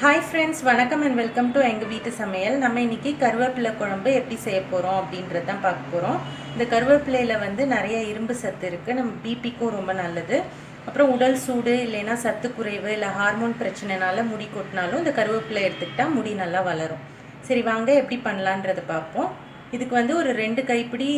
Hi friends வணக்கம் and welcome to எங்கள் வீட்டு சமையல். நம்ம இன்னைக்கு கருவேப்பிலை குழம்பு எப்படி செய்ய போகிறோம் அப்படின்றது தான் பார்க்க போகிறோம் இந்த கருவேப்பிலையில் வந்து நிறைய இரும்பு சத்து இருக்குது நம்ம பிபிக்கும் ரொம்ப நல்லது. அப்புறம் உடல் சூடு இல்லைன்னா சத்து குறைவு இல்லை ஹார்மோன் பிரச்சனைனால முடி கொட்டினாலும் இந்த கருவேப்பிலை எடுத்துக்கிட்டால் முடி நல்லா வளரும். சரி வாங்க எப்படி பண்ணலான்றதை பார்ப்போம். இதுக்கு வந்து ஒரு ரெண்டு கைப்பிடி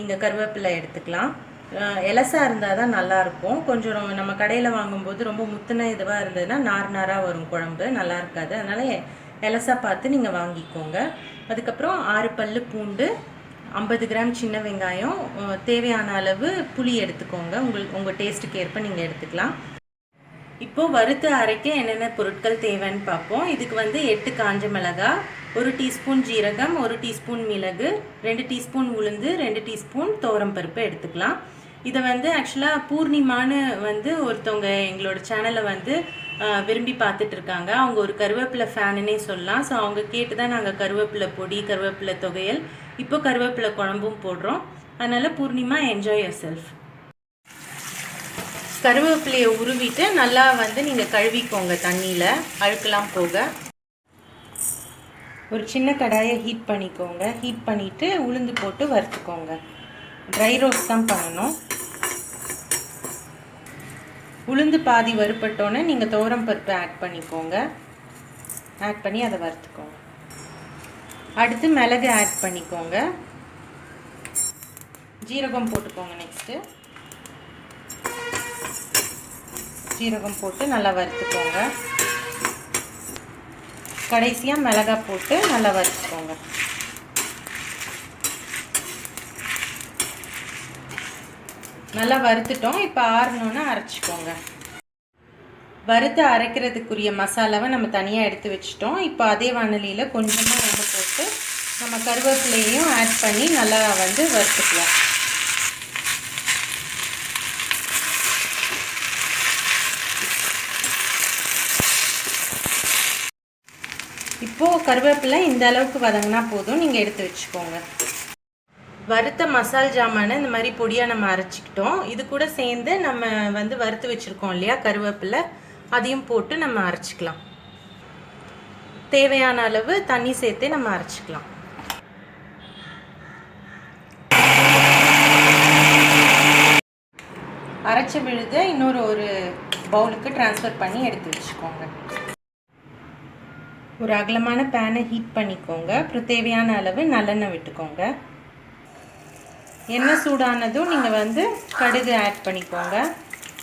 நீங்கள் கருவேப்பிலை எடுத்துக்கலாம். எலசாக எலசா இருந்தால் தான் நல்லாயிருக்கும். கொஞ்சம் நம்ம- கடையில் வாங்கும்போது ரொம்ப முத்தின இதுவாக இருந்ததுன்னா நார் நாராக வரும் குழம்பு. நல்லா இருக்காது. அதனால் எ- எலசா பார்த்து நீங்கள் வாங்கிக்கோங்க. அதுக்கப்புறம் ஆறு பல் பூண்டு ஐம்பது கிராம் சின்ன வெங்காயம் தேவையான அளவு புளி எடுத்துக்கோங்க. உங்களுக்கு உங்கள் டேஸ்ட்டுக்கு ஏற்ப நீங்கள் எடுத்துக்கலாம். இப்போ வறுத்து அரைக்க என்னென்ன பொருட்கள் தேவைன்னு பார்ப்போம். இதுக்கு வந்து எட்டு காஞ்ச மிளகாய் ஒரு டீஸ்பூன் ஜீரகம் ஒரு டீஸ்பூன் மிளகு ரெண்டு டீஸ்பூன் உளுந்து ரெண்டு டீஸ்பூன் துவரம் பருப்பு எடுத்துக்கலாம். இதை வந்து ஆக்சுவலாக பூர்ணிமான்னு வந்து ஒருத்தவங்க எங்களோட சேனலை வந்து விரும்பி பார்த்துட்டு இருக்காங்க. அவங்க ஒரு கருவேப்பிலை ஃபேனுன்னே சொல்லலாம். ஸோ அவங்க கேட்டு தான் நாங்கள் கருவேப்பிலை பொடி கருவேப்பிலை தொகையல் இப்போ கருவேப்பிலை குழம்பும் போடுறோம். அதனால் பூர்ணிமா என்ஜாய் யர் செல்ஃப் கருவேப்பிலையை உருவிட்டு நல்லா வந்து நீங்கள் கழுவிக்கோங்க தண்ணியில். அழுக்கெல்லாம் போக. ஒரு சின்ன கடாயை ஹீட் பண்ணிக்கோங்க. ஹீட் பண்ணிவிட்டு உளுந்து போட்டு வறுத்துக்கோங்க. ட்ரை ரோஸ்ட் தான் பண்ணணும். உளுந்து பாதி வறுப்பட்டோன்னே நீங்கள் துவரம் பருப்பு ஆட் பண்ணிக்கோங்க. ஆட் பண்ணி அதை வறுத்துக்கோங்க. அடுத்து மிளகு ஆட் பண்ணிக்கோங்க. ஜீரகம் போட்டுக்கோங்க நெக்ஸ்ட்டு சீரகம் போட்டு நல்லா வறுத்துக்கோங்க. கடைசியாக மிளகாய் போட்டு நல்லா வறுத்துக்கோங்க. நல்லா வறுத்துட்டோம். இப்போ ஆறணுன்னு அரைச்சிக்கோங்க. வறுத்து அரைக்கிறதுக்குரிய மசாலாவை நம்ம தனியாக எடுத்து வச்சிட்டோம். இப்போ அதே வானலியில் கொஞ்சமாக எண்ணெய் போட்டு நம்ம கருவேப்பிலையும் ஆட் பண்ணி நல்லா வந்து வறுத்துக்கலாம் இப்போது கருவேப்பிலை இந்த அளவுக்கு வதங்கினா போதும். நீங்கள் எடுத்து வச்சுக்கோங்க. வறுத்த மசால் ஜாமானை இந்த மாதிரி பொடியாக நம்ம அரைச்சிக்கிட்டோம். இது கூட சேர்ந்து நம்ம வந்து வறுத்து வச்சுருக்கோம் இல்லையா கருவேப்பிலை. அதையும் போட்டு நம்ம அரைச்சிக்கலாம். தேவையான அளவு தண்ணி சேர்த்தே நம்ம அரைச்சிக்கலாம். அரைச்ச விழுத இன்னொரு ஒரு பவுலுக்கு ட்ரான்ஸ்ஃபர் பண்ணி எடுத்து வச்சுக்கோங்க. ஒரு அகலமான பேனை ஹீட் பண்ணிக்கோங்க. அப்புறம் தேவையான அளவு நல்லெண்ணெய் விட்டுக்கோங்க. எண்ணெய் சூடானதும் நீங்கள் வந்து கடுகு ஆட் பண்ணிக்கோங்க.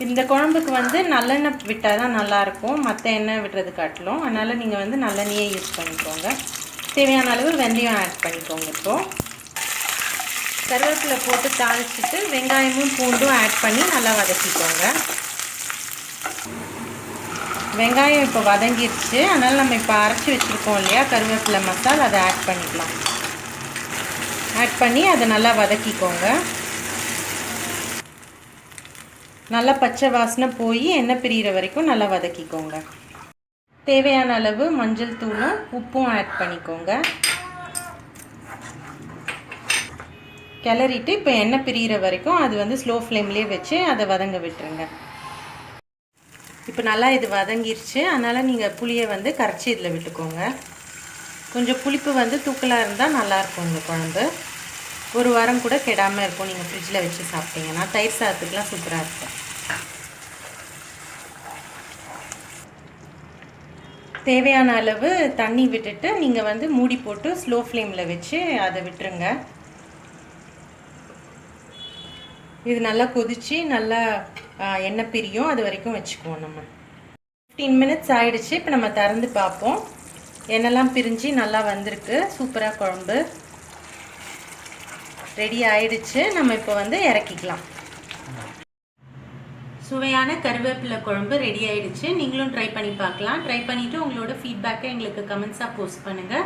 இந்த குழம்புக்கு வந்து நல்லெண்ணெய் விட்டால் தான் நல்லாயிருக்கும். மற்ற எண்ணெய் விடுறது காட்டிலும். அதனால் நீங்கள் வந்து நல்லெண்ணெயே யூஸ் பண்ணிக்கோங்க. தேவையான அளவு வெந்தயம் ஆட் பண்ணிக்கோங்க இப்போது கருவேப்பிலை போட்டு தாளிச்சிட்டு வெங்காயமும் பூண்டும் ஆட் பண்ணி நல்லா வதக்கிக்கோங்க. வெங்காயம் இப்போ வதங்கிருச்சு. அதனால் நம்ம இப்போ அரைச்சி வச்சுருக்கோம் இல்லையா? கருவேப்பிலை மசாலா அதை ஆட் பண்ணிக்கலாம். ஆட் பண்ணி அதை நல்லா வதக்கிக்கோங்க. நல்லா பச்சை வாசனை போய் எண்ணெய் பிரியிற வரைக்கும் நல்லா வதக்கிக்கோங்க. தேவையான அளவு மஞ்சள் தூளும் உப்பும் ஆட் பண்ணிக்கோங்க. கிளறிட்டு இப்போ எண்ணெய் பிரியிற வரைக்கும் அது வந்து ஸ்லோ ஃப்ளேம்லேயே வச்சு அதை வதங்க விட்டுருங்க. இப்போ நல்லா இது வதங்கிருச்சு. அதனால் நீங்கள் புளியை வந்து கரைச்சி இதில் விட்டுக்கோங்க. கொஞ்சம் புளிப்பு வந்து தூக்கலாக இருந்தால் நல்லாயிருக்கும் இந்த குழம்பு. ஒரு வாரம் கூட கெடாமல் இருக்கும். நீங்கள் ஃப்ரிட்ஜில் வச்சு சாப்பிட்டீங்கன்னா. தயிர் சாதத்துக்குலாம் சூப்பராக இருக்கும். தேவையான அளவு தண்ணி விட்டுட்டு நீங்கள் வந்து மூடி போட்டு ஸ்லோ ஃப்ளேமில் வச்சு அதை விட்டுருங்க. இது நல்லா கொதிச்சு நல்லா எண்ணெய் பிரியும் அது வரைக்கும் வச்சுக்குவோம் நம்ம. ஃபிஃப்டீன் மினிட்ஸ் ஆகிடுச்சு இப்போ நம்ம திறந்து பார்ப்போம். எண்ணெய்லாம் பிரிஞ்சு நல்லா வந்திருக்கு சூப்பராக குழம்பு. ரெடி ஆயிடுச்சு நம்ம இப்போ வந்து இறக்கிக்கலாம். சுவையான கருவேப்பிலை குழம்பு ரெடி ஆயிடுச்சு. நீங்களும் ட்ரை பண்ணி பார்க்கலாம். ட்ரை பண்ணிவிட்டு உங்களோட ஃபீட்பேக்கை எங்களுக்கு கமெண்ட்ஸாக போஸ்ட் பண்ணுங்கள்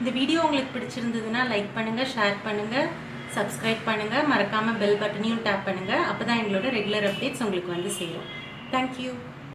இந்த வீடியோ உங்களுக்கு பிடிச்சிருந்ததுன்னா லைக் பண்ணுங்கள் ஷேர் பண்ணுங்கள் சப்ஸ்கிரைப் பண்ணுங்கள் மறக்காமல் பெல் பட்டனையும் டேப் பண்ணுங்கள் அப்போ தான் எங்களோட ரெகுலர் அப்டேட்ஸ் உங்களுக்கு வந்து சேரும். தேங்க்யூ